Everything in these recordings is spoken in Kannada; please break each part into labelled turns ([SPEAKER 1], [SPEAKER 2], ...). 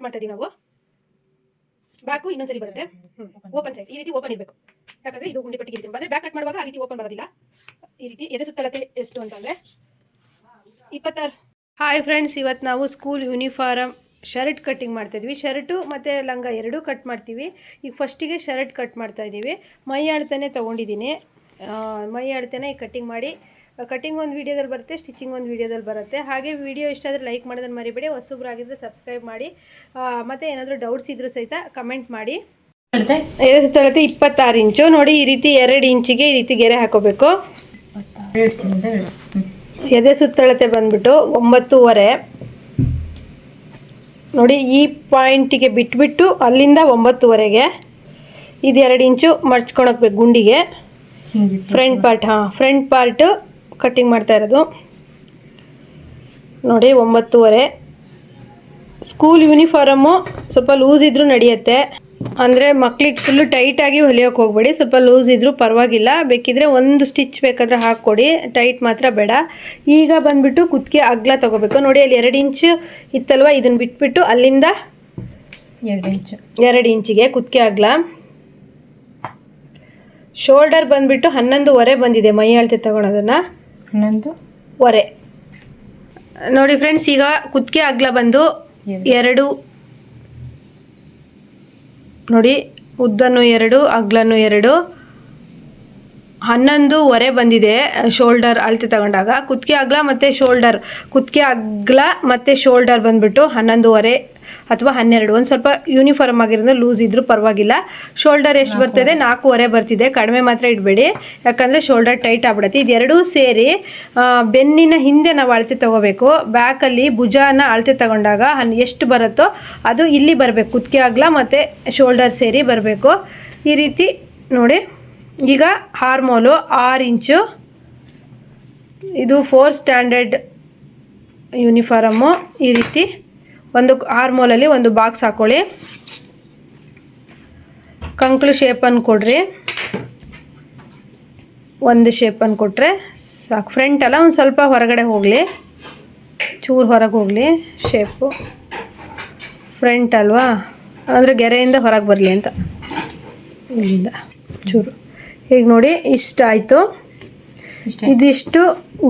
[SPEAKER 1] ಕಟ್ ಮಾಡ್ತಾ ಇದೀವಿ ನಾವು. ಬ್ಯಾಕು ಇನ್ನೊಂದ್ಸರಿ ಬರುತ್ತೆ. ಓಪನ್ ಸೈಡ್ ಈ ರೀತಿ ಓಪನ್ ಇರಬೇಕು. ಯಾಕಂದ್ರೆ ಇದು ಗುಂಡಿ ಪಟ್ಟಿಗೆ ಇರುತ್ತೆ. ಬ್ಯಾಕ್ ಕಟ್ ಮಾಡುವಾಗ ಆ ರೀತಿ ಓಪನ್ ಬರೋದಿಲ್ಲ. ಈ ರೀತಿ ಎದೆ ಸುತ್ತಳತೆ ಎಷ್ಟು ಅಂತಂದ್ರೆ ಇಪ್ಪತ್ತಾರು. ಹಾಯ್ ಫ್ರೆಂಡ್ಸ್ ಇವತ್ತು ನಾವು ಸ್ಕೂಲ್ ಯೂನಿಫಾರ್ಮ್ ಶರ್ಟ್ ಕಟ್ಟಿಂಗ್ ಮಾಡ್ತಾ ಇದ್ವಿ. ಶರ್ಟು ಮತ್ತು ಲಂಗ ಎರಡೂ ಕಟ್ ಮಾಡ್ತೀವಿ. ಈಗ ಫಸ್ಟಿಗೆ ಶರ್ಟ್ ಕಟ್ ಮಾಡ್ತಾ ಇದ್ದೀವಿ ಮೈ ಅಳತೆನೇ ತೊಗೊಂಡಿದ್ದೀನಿ. ಮೈ ಅಳತೆನೇ ಕಟ್ಟಿಂಗ್ ಮಾಡಿ ಕಟ್ಟಿಂಗ್ ಒಂದು ವೀಡಿಯೋದಲ್ಲಿ ಬರುತ್ತೆ ಸ್ಟಿಚಿಂಗ್ ಒಂದು ವೀಡಿಯೋದಲ್ಲಿ ಬರುತ್ತೆ. ಹಾಗೆ ವಿಡಿಯೋ ಇಷ್ಟ ಆದರೆ ಲೈಕ್ ಮಾಡೋದನ್ನು ಮರಿಬೇಡಿ ಹೊಸಬ್ರಾಗಿದ್ದರೆ ಸಬ್ಸ್ಕ್ರೈಬ್ ಮಾಡಿ. ಮತ್ತು ಏನಾದರೂ ಡೌಟ್ಸ್ ಇದ್ದರೂ ಸಹಿತ ಕಮೆಂಟ್ ಮಾಡಿ. ಎದೆ ಸುತ್ತಳತೆ ಇಪ್ಪತ್ತಾರು ಇಂಚು. ನೋಡಿ ಈ ರೀತಿ ಎರಡು ಇಂಚಿಗೆ ಈ ರೀತಿ ಗೆರೆ ಹಾಕೋಬೇಕು. ಎದೆ ಸುತ್ತಳತೆ ಬಂದ್ಬಿಟ್ಟು ಒಂಬತ್ತೂವರೆ. ನೋಡಿ ಈ ಪಾಯಿಂಟಿಗೆ ಬಿಟ್ಬಿಟ್ಟು ಅಲ್ಲಿಂದ ಒಂಬತ್ತುವರೆಗೆ. ಇದು ಎರಡು ಇಂಚು ಮಡ್ಚ್ಕೊಳಕ್ಬೇಕು ಗುಂಡಿಗೆ. ಫ್ರಂಟ್ ಪಾರ್ಟ್ ಹಾಂ ಫ್ರಂಟ್ ಪಾರ್ಟು ಕಟ್ಟಿಂಗ್ ಮಾಡ್ತಾ ಇರೋದು. ನೋಡಿ ಒಂಬತ್ತುವರೆ. ಸ್ಕೂಲ್ ಯೂನಿಫಾರಮು ಸ್ವಲ್ಪ ಲೂಸ್ ಇದ್ರೂ ನಡೆಯುತ್ತೆ. ಅಂದರೆ ಮಕ್ಳಿಗೆ ಫುಲ್ಲು ಟೈಟಾಗಿ ಹೊಲಿಯೋಕೆ ಹೋಗಬೇಡಿ. ಸ್ವಲ್ಪ ಲೂಸ್ ಇದ್ರೂ ಪರವಾಗಿಲ್ಲ. ಬೇಕಿದ್ರೆ ಒಂದು ಸ್ಟಿಚ್ ಬೇಕಾದ್ರೆ ಹಾಕ್ಕೊಡಿ. ಟೈಟ್ ಮಾತ್ರ ಬೇಡ. ಈಗ ಬಂದ್ಬಿಟ್ಟು ಕುತ್ತಿಗೆ ಅಗ್ಲ ತೊಗೋಬೇಕು. ನೋಡಿ ಅಲ್ಲಿ ಎರಡು ಇಂಚು ಇತ್ತಲ್ವ? ಇದನ್ನು ಬಿಟ್ಬಿಟ್ಟು ಅಲ್ಲಿಂದ
[SPEAKER 2] ಎರಡು ಇಂಚು.
[SPEAKER 1] ಎರಡು ಇಂಚಿಗೆ ಕುತ್ತಿಗೆ ಅಗ್ಲ. ಶೋಲ್ಡರ್ ಬಂದುಬಿಟ್ಟು ಹನ್ನೊಂದುವರೆ ಬಂದಿದೆ. ಮೈ ಅಳತೆ ತಗೊಳೋದನ್ನು.
[SPEAKER 2] ಹನ್ನೊಂದು
[SPEAKER 1] ಒರೆ ನೋಡಿ ಫ್ರೆಂಡ್ಸ್ ಈಗ ಕುತ್ತಿಗೆ ಅಗ್ಲ ಬಂದು ಎರಡು. ನೋಡಿ ಉದ್ದನು ಎರಡು ಅಗ್ಲನು ಎರಡು. ಹನ್ನೊಂದು ಒರೆ ಬಂದಿದೆ ಶೋಲ್ಡರ್ ಅಳತೆ ತಗೊಂಡಾಗ. ಕುತ್ತಿಗೆ ಅಗ್ಲ ಮತ್ತು ಶೋಲ್ಡರ್ ಕುತ್ತಿಗೆ ಅಗ್ಲ ಮತ್ತು ಶೋಲ್ಡರ್ ಬಂದ್ಬಿಟ್ಟು ಹನ್ನೊಂದುವರೆ ಅಥವಾ ಹನ್ನೆರಡು. ಒಂದು ಸ್ವಲ್ಪ ಯೂನಿಫಾರ್ಮ್ ಆಗಿರೋದು ಲೂಸ್ ಇದ್ರೂ ಪರವಾಗಿಲ್ಲ. ಶೋಲ್ಡರ್ ಎಷ್ಟು ಬರ್ತಿದೆ? ನಾಲ್ಕೂವರೆ ಬರ್ತಿದೆ. ಕಡಿಮೆ ಮಾತ್ರ ಇಡಬೇಡಿ. ಯಾಕಂದರೆ ಶೋಲ್ಡರ್ ಟೈಟ್ ಆಗ್ಬಿಡತ್ತೆ. ಇದೆರಡೂ ಸೇರಿ ಬೆನ್ನಿನ ಹಿಂದೆ ನಾವು ಅಳತೆ ತಗೋಬೇಕು. ಬ್ಯಾಕಲ್ಲಿ ಭುಜಾನ ಅಳತೆ ತಗೊಂಡಾಗ ಹನ್ ಎಷ್ಟು ಬರುತ್ತೋ ಅದು ಇಲ್ಲಿ ಬರಬೇಕು. ಕುತ್ತಿಗೆ ಆಗ್ಲ ಮತ್ತು ಶೋಲ್ಡರ್ ಸೇರಿ ಬರಬೇಕು. ಈ ರೀತಿ ನೋಡಿ. ಈಗ ಹಾರ್ಮೋಲು ಆರು ಇಂಚು. ಇದು ಫೋರ್ ಸ್ಟ್ಯಾಂಡರ್ಡ್ ಯೂನಿಫಾರಮ್ಮು ಈ ರೀತಿ ಒಂದು ಆರ್ಮೋಲಲ್ಲಿ ಒಂದು ಬಾಕ್ಸ್ ಹಾಕೊಳ್ಳಿ. ಕಂಕ್ಳು ಶೇಪನ್ನು ಕೊಡ್ರಿ. ಒಂದು ಶೇಪನ್ನು ಕೊಟ್ಟರೆ ಸಾಕು. ಫ್ರಂಟ್ ಅಲ್ಲ ಒಂದು ಸ್ವಲ್ಪ ಹೊರಗಡೆ ಹೋಗಲಿ. ಚೂರು ಹೊರಗೆ ಹೋಗಲಿ ಶೇಪು ಫ್ರಂಟ್ ಅಲ್ವಾ? ಅಂದರೆ ಗೆರೆಯಿಂದ ಹೊರಗೆ ಬರಲಿ ಅಂತ ಇಲ್ಲಿಂದ. ಚೂರು. ಈಗ ನೋಡಿ ಇಷ್ಟ ಆಯಿತು ಇದಿಷ್ಟು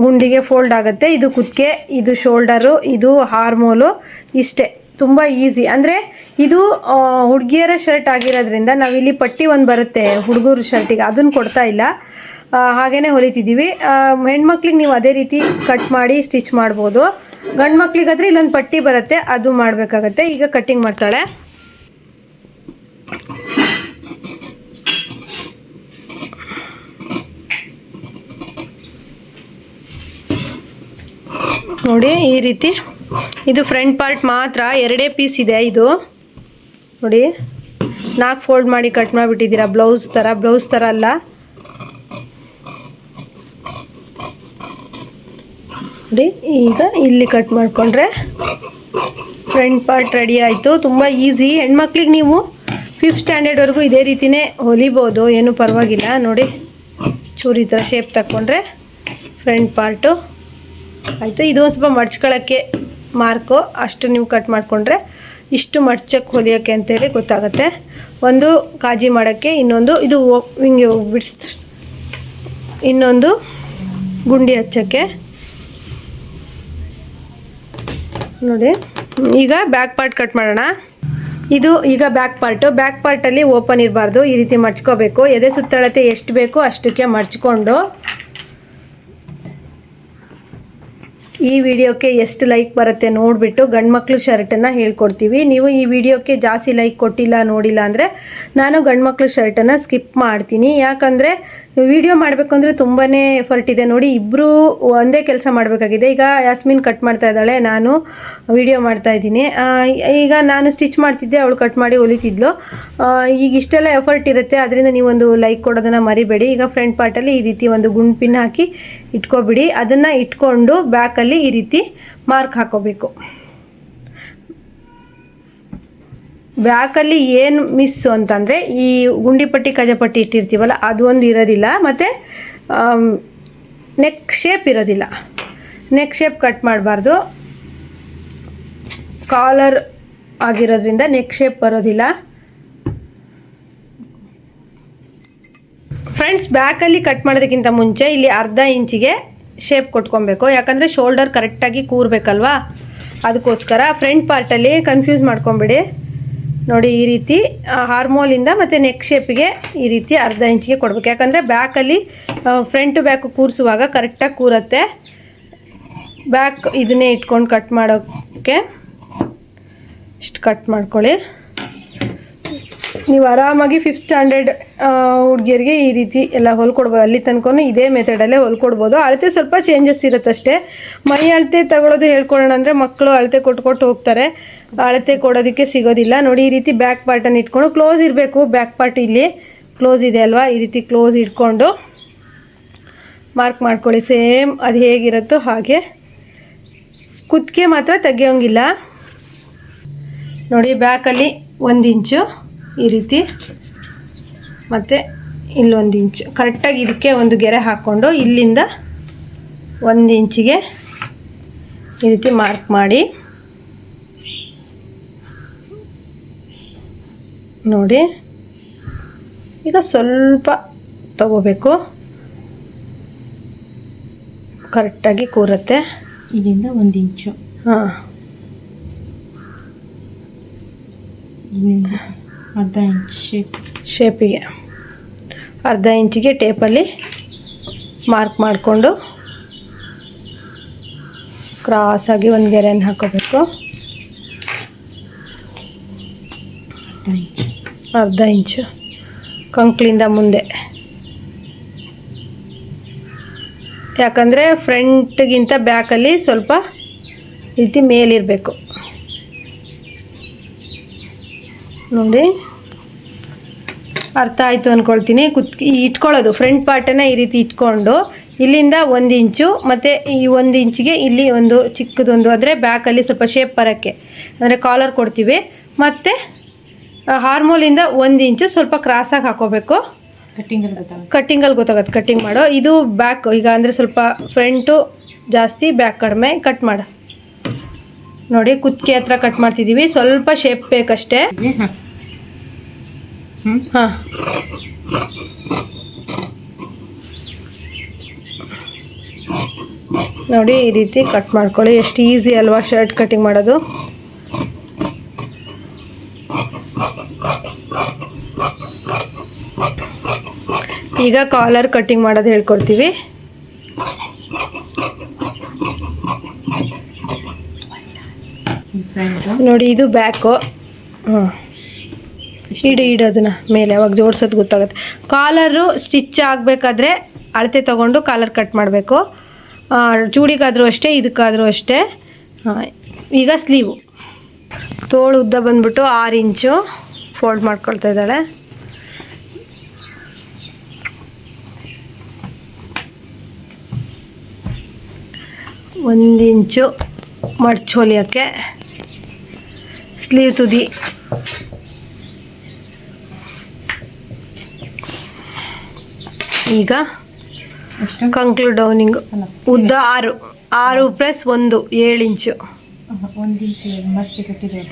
[SPEAKER 1] ಗುಂಡಿಗೆ ಫೋಲ್ಡ್ ಆಗುತ್ತೆ. ಇದು ಕುತ್ತಿಗೆ, ಇದು ಶೋಲ್ಡರು, ಇದು ಹಾರ್ಮೋಲು, ಇಷ್ಟೇ. ತುಂಬ ಈಸಿ. ಅಂದರೆ ಇದು ಹುಡುಗಿಯರ ಶರ್ಟ್ ಆಗಿರೋದ್ರಿಂದ ನಾವಿಲ್ಲಿ ಪಟ್ಟಿ ಒಂದು ಬರುತ್ತೆ ಹುಡುಗರ ಶರ್ಟಿಗೆ. ಅದನ್ನು ಕೊಡ್ತಾ ಇಲ್ಲ. ಹಾಗೇ ಹೊಲಿತಿದ್ದೀವಿ ಹೆಣ್ಮಕ್ಳಿಗೆ ನೀವು ಅದೇ ರೀತಿ ಕಟ್ ಮಾಡಿ ಸ್ಟಿಚ್ ಮಾಡ್ಬೋದು. ಗಂಡು ಮಕ್ಳಿಗಾದ್ರೆ ಇಲ್ಲೊಂದು ಪಟ್ಟಿ ಬರುತ್ತೆ, ಅದು ಮಾಡಬೇಕಾಗತ್ತೆ. ಈಗ ಕಟ್ಟಿಂಗ್ ಮಾಡ್ತಾಳೆ. ನೋಡಿ, ಈ ರೀತಿ. ಇದು ಫ್ರಂಟ್ ಪಾರ್ಟ್ ಮಾತ್ರ. ಎರಡೇ ಪೀಸ್ ಇದೆ ಇದು. ನೋಡಿ, ನಾಲ್ಕು ಫೋಲ್ಡ್ ಮಾಡಿ ಕಟ್ ಮಾಡಿಬಿಟ್ಟಿದ್ದೀರಾ. ಬ್ಲೌಸ್ ಥರ ಬ್ಲೌಸ್ ಥರ ಅಲ್ಲ. ನೋಡಿ, ಈಗ ಇಲ್ಲಿ ಕಟ್ ಮಾಡಿಕೊಂಡ್ರೆ ಫ್ರಂಟ್ ಪಾರ್ಟ್ ರೆಡಿ ಆಯಿತು. ತುಂಬ ಈಸಿ ಹೆಣ್ಮಕ್ಳಿಗೆ ನೀವು ಫಿಫ್ತ್ ಸ್ಟ್ಯಾಂಡರ್ಡ್ವರೆಗೂ ಇದೇ ರೀತಿನೇ ಹೊಲಿಬೋದು. ಏನೂ ಪರವಾಗಿಲ್ಲ. ನೋಡಿ, ಚೂರಿ ಥರ ಶೇಪ್ ತಗೊಂಡ್ರೆ ಫ್ರಂಟ್ ಪಾರ್ಟು ಆಯಿತು, ಇದು ಒಂದು ಸ್ವಲ್ಪ ಮಡ್ಚ್ಕೊಳ್ಳೋಕ್ಕೆ ಮಾರ್ಕು. ಅಷ್ಟು ನೀವು ಕಟ್ ಮಾಡಿಕೊಂಡ್ರೆ ಇಷ್ಟು ಮಡ್ಚಕ್ಕೆ ಹೊಲಿಯೋಕ್ಕೆ ಅಂತೇಳಿ ಗೊತ್ತಾಗುತ್ತೆ. ಒಂದು ಕಾಜಿ ಮಾಡೋಕ್ಕೆ ಇನ್ನೊಂದು, ಇದು ಹಿಂಗೆ ಬಿಡಿಸ್, ಇನ್ನೊಂದು ಗುಂಡಿ ಹಚ್ಚೋಕ್ಕೆ. ನೋಡಿ, ಈಗ ಬ್ಯಾಕ್ ಪಾರ್ಟ್ ಕಟ್ ಮಾಡೋಣ. ಇದು ಈಗ ಬ್ಯಾಕ್ ಪಾರ್ಟು ಬ್ಯಾಕ್ ಪಾರ್ಟಲ್ಲಿ ಓಪನ್ ಇರಬಾರ್ದು. ಈ ರೀತಿ ಮಡ್ಚ್ಕೋಬೇಕು. ಎದೆ ಸುತ್ತಳತೆ ಎಷ್ಟು ಬೇಕೋ ಅಷ್ಟಕ್ಕೆ ಮಡ್ಚ್ಕೊಂಡು ಈ ವಿಡಿಯೋಕ್ಕೆ ಎಷ್ಟು ಲೈಕ್ ಬರುತ್ತೆ ನೋಡಿಬಿಟ್ಟು ಗಂಡು ಮಕ್ಕಳು ಶರ್ಟನ್ನು ಹೇಳ್ಕೊಡ್ತೀವಿ. ನೀವು ಈ ವಿಡಿಯೋಕ್ಕೆ ಜಾಸ್ತಿ ಲೈಕ್ ಕೊಟ್ಟಿಲ್ಲ, ನೋಡಿಲ್ಲ ಅಂದರೆ ನಾನು ಗಂಡು ಮಕ್ಳು ಶರ್ಟನ್ನು ಸ್ಕಿಪ್ ಮಾಡ್ತೀನಿ. ಯಾಕಂದರೆ ವಿಡಿಯೋ ಮಾಡಬೇಕು ಅಂದರೆ ತುಂಬಾ ಎಫರ್ಟ್ ಇದೆ. ನೋಡಿ ಇಬ್ಬರು ಒಂದೇ ಕೆಲಸ ಮಾಡಬೇಕಾಗಿದೆ. ಈಗ ಯಾಸ್ಮಿನ್ ಕಟ್ ಮಾಡ್ತಾ ಇದ್ದಾಳೆ, ನಾನು ವಿಡಿಯೋ ಮಾಡ್ತಾ ಇದ್ದೀನಿ. ಈಗ ನಾನು ಸ್ಟಿಚ್ ಮಾಡ್ತಿದ್ದೆ, ಅವಳು ಕಟ್ ಮಾಡಿ ಹೊಲಿತಿದ್ಲು. ಈಗ ಇಷ್ಟೆಲ್ಲ ಎಫರ್ಟ್ ಇರುತ್ತೆ. ಅದರಿಂದ ನೀವೊಂದು ಲೈಕ್ ಕೊಡೋದನ್ನು ಮರಿಬೇಡಿ. ಈಗ ಫ್ರಂಟ್ ಪಾರ್ಟಲ್ಲಿ ಈ ರೀತಿ ಒಂದು ಗುಂಡು ಪಿನ್ ಹಾಕಿ ಇಟ್ಕೊಬಿಡಿ. ಅದನ್ನು ಇಟ್ಕೊಂಡು ಬ್ಯಾಕಲ್ಲಿ ಈ ರೀತಿ ಮಾರ್ಕ್ ಹಾಕೋಬೇಕು. ಬ್ಯಾಕಲ್ಲಿ ಏನು ಮಿಸ್ಸು ಅಂತಂದರೆ ಈ ಗುಂಡಿಪಟ್ಟಿ ಕಜಪಟ್ಟಿ ಇಟ್ಟಿರ್ತೀವಲ್ಲ, ಅದು ಒಂದು ಇರೋದಿಲ್ಲ. ಮತ್ತು ನೆಕ್ ಶೇಪ್ ಇರೋದಿಲ್ಲ. ನೆಕ್ ಶೇಪ್ ಕಟ್ ಮಾಡಬಾರ್ದು. ಕಾಲರ್ ಆಗಿರೋದ್ರಿಂದ ನೆಕ್ ಶೇಪ್ ಬರೋದಿಲ್ಲ. ಫ್ರೆಂಡ್ಸ್ ಬ್ಯಾಕಲ್ಲಿ ಕಟ್ ಮಾಡೋದಕ್ಕಿಂತ ಮುಂಚೆ ಇಲ್ಲಿ ಅರ್ಧ ಇಂಚಿಗೆ ಶೇಪ್ ಕೊಟ್ಕೊಬೇಕು. ಯಾಕಂದರೆ ಶೋಲ್ಡರ್ ಕರೆಕ್ಟಾಗಿ ಕೂರಬೇಕಲ್ವಾ? ಅದಕ್ಕೋಸ್ಕರ ಫ್ರಂಟ್ ಪಾರ್ಟಲ್ಲಿ ಕನ್ಫ್ಯೂಸ್ ಮಾಡ್ಕೊಂಬಿಡಿ. ನೋಡಿ, ಈ ರೀತಿ ಹಾರ್ಮೋಲಿಂದ ಮತ್ತು ನೆಕ್ ಶೇಪಿಗೆ ಈ ರೀತಿ ಅರ್ಧ ಇಂಚಿಗೆ ಕೊಡಬೇಕು. ಯಾಕಂದರೆ ಬ್ಯಾಕಲ್ಲಿ ಫ್ರಂಟ್ ಬ್ಯಾಕ್ ಕೂರಿಸುವಾಗ ಕರೆಕ್ಟಾಗಿ ಕೂರತ್ತೆ. ಬ್ಯಾಕ್ ಇದನ್ನೇ ಇಟ್ಕೊಂಡು ಕಟ್ ಮಾಡೋಕ್ಕೆ. ಇಷ್ಟು ಕಟ್ ಮಾಡ್ಕೊಳ್ಳಿ. ನೀವು ಆರಾಮಾಗಿ ಫಿಫ್ತ್ ಸ್ಟ್ಯಾಂಡರ್ಡ್ ಹುಡುಗಿಯರಿಗೆ ಈ ರೀತಿ ಎಲ್ಲ ಹೊಲ್ಕೊಡ್ಬೋದು. ಅಲ್ಲಿ ತನಕ ಇದೇ ಮೆಥಡಲ್ಲೇ ಹೊಲ್ಕೊಡ್ಬೋದು. ಅಳತೆ ಸ್ವಲ್ಪ ಚೇಂಜಸ್ ಇರುತ್ತಷ್ಟೇ. ಮೈ ಅಳತೆ ತಗೊಳ್ಳೋದು ಹೇಳ್ಕೊಡೋಣ ಅಂದರೆ ಮಕ್ಕಳು ಅಳತೆ ಕೊಟ್ಕೊಟ್ಟು ಹೋಗ್ತಾರೆ. ಅಳತೆ ಕೊಡೋದಕ್ಕೆ ಸಿಗೋದಿಲ್ಲ. ನೋಡಿ, ಈ ರೀತಿ ಬ್ಯಾಕ್ ಪಾರ್ಟನ್ನು ಇಟ್ಕೊಂಡು ಕ್ಲೋಸ್ ಇರಬೇಕು. ಬ್ಯಾಕ್ ಪಾರ್ಟ್ ಇಲ್ಲಿ ಕ್ಲೋಸ್ ಇದೆ ಅಲ್ವಾ? ಈ ರೀತಿ ಕ್ಲೋಸ್ ಇಟ್ಕೊಂಡು ಮಾರ್ಕ್ ಮಾಡ್ಕೊಳ್ಳಿ. ಸೇಮ್ ಅದು ಹೇಗಿರುತ್ತೋ ಹಾಗೆ. ಕುತ್ತಿಗೆ ಮಾತ್ರ ತೆಗೆಯೋಂಗಿಲ್ಲ. ನೋಡಿ ಬ್ಯಾಕಲ್ಲಿ ಒಂದು ಇಂಚು ಈ ರೀತಿ. ಮತ್ತು ಇಲ್ಲೊಂದು ಇಂಚು. ಕರೆಕ್ಟಾಗಿ ಇದಕ್ಕೆ ಒಂದು ಗೆರೆ ಹಾಕ್ಕೊಂಡು ಇಲ್ಲಿಂದ ಒಂದು ಇಂಚಿಗೆ ಈ ರೀತಿ ಮಾರ್ಕ್ ಮಾಡಿ. ನೋಡಿ. ಈಗ ಸ್ವಲ್ಪ ತಗೋಬೇಕು. ಕರೆಕ್ಟಾಗಿ ಕೂರುತ್ತೆ.
[SPEAKER 2] ಇಲ್ಲಿಂದ ಒಂದು ಇಂಚು.
[SPEAKER 1] ಹಾಂ.
[SPEAKER 2] ಅರ್ಧ ಇಂಚ್ ಶೇಪ್
[SPEAKER 1] ಶೇಪಿಗೆ ಅರ್ಧ ಇಂಚಿಗೆ ಟೇಪಲ್ಲಿ ಮಾರ್ಕ್ ಮಾಡಿಕೊಂಡು ಕ್ರಾಸಾಗಿ ಒಂದು ಗೆರೆಯನ್ನು ಹಾಕೋಬೇಕು.
[SPEAKER 2] ಅರ್ಧ ಇಂಚ್.
[SPEAKER 1] ಕಂಕ್ಳಿಂದ ಮುಂದೆ. ಯಾಕಂದರೆ ಫ್ರಂಟ್ಗಿಂತ ಬ್ಯಾಕಲ್ಲಿ ಸ್ವಲ್ಪ ರೀತಿ ಮೇಲಿರಬೇಕು. ನೋಡಿ. ಅರ್ಥ ಆಯಿತು ಅಂದ್ಕೊಳ್ತೀನಿ ಕುತ್ ಇಟ್ಕೊಳ್ಳೋದು ಫ್ರಂಟ್ ಪಾರ್ಟನ್ನು ಈ ರೀತಿ ಇಟ್ಕೊಂಡು ಇಲ್ಲಿಂದ ಒಂದು ಇಂಚು ಮತ್ತು ಈ ಒಂದು ಇಂಚಿಗೆ ಇಲ್ಲಿ ಒಂದು ಚಿಕ್ಕದೊಂದು ಅಂದರೆ ಬ್ಯಾಕಲ್ಲಿ ಸ್ವಲ್ಪ ಶೇಪ್ ಬರೋಕ್ಕೆ. ಅಂದರೆ ಕಾಲರ್ ಕೊಡ್ತೀವಿ. ಮತ್ತು ಹಾರ್ಮೋಲಿಂದ ಒಂದು ಇಂಚು ಸ್ವಲ್ಪ ಕ್ರಾಸಾಗಿ ಹಾಕೋಬೇಕು.
[SPEAKER 2] ಕಟ್ಟಿಂಗಲ್ಲಿ ಗೊತ್ತಾಗುತ್ತೆ.
[SPEAKER 1] ಕಟ್ಟಿಂಗಲ್ಲಿ ಗೊತ್ತಾಗುತ್ತೆ. ಕಟ್ಟಿಂಗ್ ಮಾಡೋ. ಇದು ಬ್ಯಾಕ್ ಈಗ ಅಂದರೆ ಸ್ವಲ್ಪ ಫ್ರಂಟು ಜಾಸ್ತಿ ಬ್ಯಾಕ್ ಕಡಿಮೆ. ಕಟ್ ಮಾಡು. ನೋಡಿ, ಕುತ್ತಿಗೆ ಹತ್ರ ಕಟ್ ಮಾಡ್ತಿದ್ದೀವಿ ಸ್ವಲ್ಪ ಶೇಪ್ ಬೇಕಷ್ಟೇ.
[SPEAKER 2] ಹಾಂ.
[SPEAKER 1] ನೋಡಿ, ಈ ರೀತಿ ಕಟ್ ಮಾಡ್ಕೊಳ್ಳಿ. ಎಷ್ಟು ಈಸಿ ಅಲ್ವಾ ಶರ್ಟ್ ಕಟಿಂಗ್ ಮಾಡೋದು. ಈಗ ಕಾಲರ್ ಕಟಿಂಗ್ ಮಾಡೋದು ಹೇಳ್ಕೊಡ್ತೀವಿ. ನೋಡಿ ಇದು ಬ್ಯಾಕು ಹಾಂ. ಇಡು ಇಡು ಅದನ್ನ ಮೇಲೆ ಅವಾಗ ಜೋಡ್ಸೋದು ಗೊತ್ತಾಗುತ್ತೆ. ಕಾಲರು ಸ್ಟಿಚ್ ಆಗಬೇಕಾದ್ರೆ ಅಳತೆ ತೊಗೊಂಡು ಕಾಲರ್ ಕಟ್ ಮಾಡಬೇಕು. ಚೂಡಿಗಾದರೂ ಅಷ್ಟೇ ಇದಕ್ಕಾದರೂ ಅಷ್ಟೇ. ಹಾಂ ಈಗ ಸ್ಲೀವು ತೋಳು ಉದ್ದ ಬಂದ್ಬಿಟ್ಟು ಆರು ಇಂಚು ಫೋಲ್ಡ್ ಮಾಡ್ಕೊಳ್ತಾ ಇದ್ದಾಳೆ. ಒಂದು ಇಂಚು ಮಡ್ಚ್ ಹೊಲಿಯೋಕ್ಕೆ. ಸ್ಲೀವ್ ತುದಿ ಈಗ
[SPEAKER 2] ಕಂಕ್ಲೂಡ್
[SPEAKER 1] ಕಂಕ್ಲು ಡೌನಿಂಗ್. ಉದ್ದ ಆರು. ಆರು ಪ್ಲಸ್ ಒಂದು ಏಳು ಇಂಚು.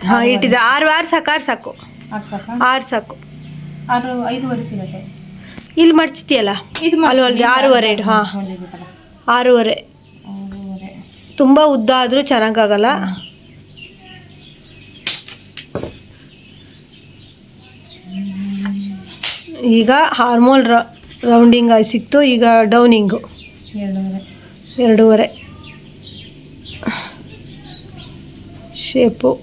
[SPEAKER 1] ಹಾಂ ಇಟ್ಟಿದೆ. ಆರು ಆರು ಸಾಕು ಆರು ಸಾಕು.
[SPEAKER 2] ಆರು ಸಾಕ?
[SPEAKER 1] ಇಲ್ಲಿ ಮಡ್ಚ್ತೀಯಲ್ಲ ಅಲ್ಲಿ ಆರೂವರೆ ಇಡು ಹಾಂ. ಆರೂವರೆ. ತುಂಬ ಉದ್ದ ಆದರೂ ಚೆನ್ನಾಗಾಗಲ್ಲ. ಈಗ ಹಾರ್ಮೋಲ್ ರೌಂಡಿಂಗ್ ಆಗಿ ಸಿಕ್ತು ಈಗ ಡೌನಿಂಗು
[SPEAKER 2] ಎರಡೂವರೆ.
[SPEAKER 1] ಎರಡೂವರೆ. ಶೇಪು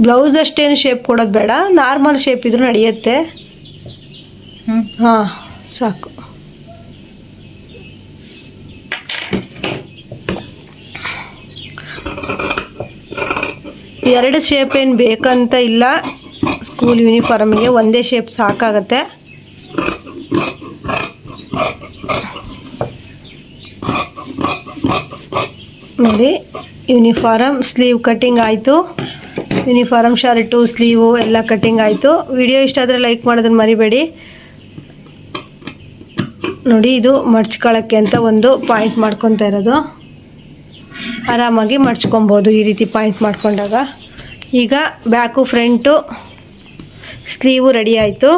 [SPEAKER 1] ಬ್ಲೌಸ್ ಅಷ್ಟೇನು ಶೇಪ್ ಕೊಡೋದು ಬೇಡ ನಾರ್ಮಲ್ ಶೇಪ್ ಇದ್ರೂ ನಡೆಯುತ್ತೆ. ಹಾಂ ಸಾಕು. ಎರಡು ಶೇಪ್ ಏನು ಬೇಕಂತ ಇಲ್ಲ. ಸ್ಕೂಲ್ ಯೂನಿಫಾರ್ಮಿಗೆ ಒಂದೇ ಶೇಪ್ ಸಾಕಾಗತ್ತೆ. ನೋಡಿ, ಯೂನಿಫಾರಮ್ ಸ್ಲೀವ್ ಕಟ್ಟಿಂಗ್ ಆಯಿತು. ಯೂನಿಫಾರಮ್ ಶರ್ಟು, ಸ್ಲೀವು ಎಲ್ಲ ಕಟ್ಟಿಂಗ್ ಆಯಿತು. ವಿಡಿಯೋ ಇಷ್ಟ ಆದರೆ ಲೈಕ್ ಮಾಡೋದನ್ನು ಮರಿಬೇಡಿ. ನೋಡಿ, ಇದು ಮಡ್ಚ್ಕೊಳ್ಳೋಕ್ಕೆ ಅಂತ ಒಂದು ಪಾಯಿಂಟ್ ಮಾಡ್ಕೊತಾ ಇರೋದು. ಆರಾಮಾಗಿ ಮಡ್ಚ್ಕೊಬೋದು ಈ ರೀತಿ ಪಾಯಿಂಟ್ ಮಾಡ್ಕೊಂಡಾಗ. ಈಗ ಬ್ಯಾಕು, ಫ್ರಂಟು ಸ್ಲೀವು ರೆಡಿ ಆಯಿತು.